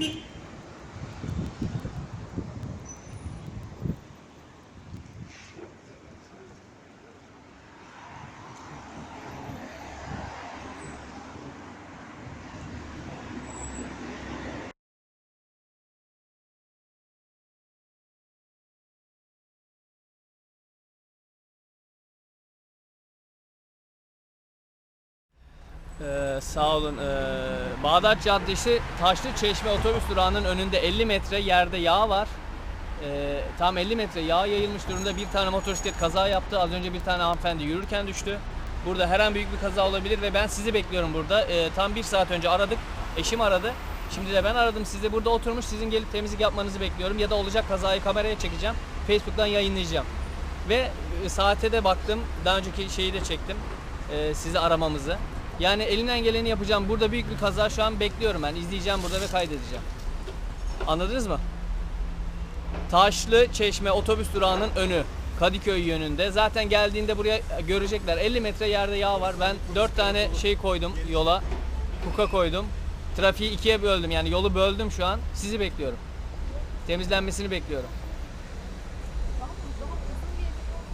Yeah. Ee, sağ olun. Ee, Bağdat Caddesi Taşlı Çeşme otobüs durağının önünde 50 metre yerde yağ var. Ee, tam 50 metre yağ yayılmış durumda. Bir tane motosiklet kaza yaptı. Az önce bir tane hanımefendi yürürken düştü. Burada her an büyük bir kaza olabilir ve ben sizi bekliyorum burada. Ee, tam bir saat önce aradık. Eşim aradı. Şimdi de ben aradım sizi. Burada oturmuş sizin gelip temizlik yapmanızı bekliyorum. Ya da olacak kazayı kameraya çekeceğim. Facebook'tan yayınlayacağım. Ve e, saate de baktım. Daha önceki şeyi de çektim. e, sizi aramamızı. Yani elinden geleni yapacağım. Burada büyük bir kaza şu an bekliyorum ben. İzleyeceğim burada ve kaydedeceğim. Anladınız mı? Taşlı Çeşme otobüs durağının önü. Kadıköy yönünde. Zaten geldiğinde buraya görecekler. 50 metre yerde yağ var. Ben 4 tane şey koydum yola. Kuka koydum. Trafiği ikiye böldüm. Yani yolu böldüm şu an. Sizi bekliyorum. Temizlenmesini bekliyorum.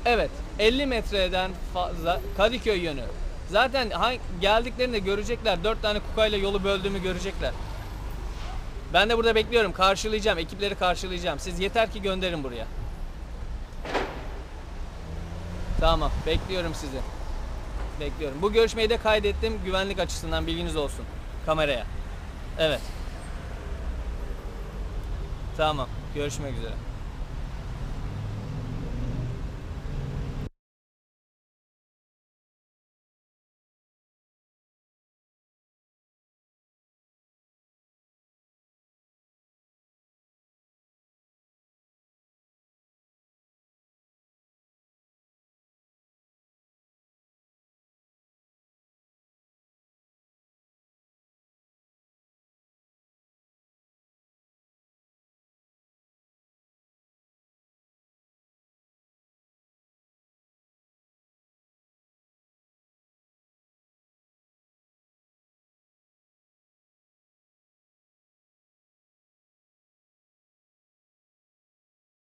Evet. 50 metreden fazla Kadıköy yönü. Zaten geldiklerinde görecekler. 4 tane kukayla yolu böldüğümü görecekler. Ben de burada bekliyorum. Karşılayacağım. Ekipleri karşılayacağım. Siz yeter ki gönderin buraya. Tamam. Bekliyorum sizi. Bekliyorum. Bu görüşmeyi de kaydettim. Güvenlik açısından bilginiz olsun. Kameraya. Evet. Tamam. Görüşmek üzere.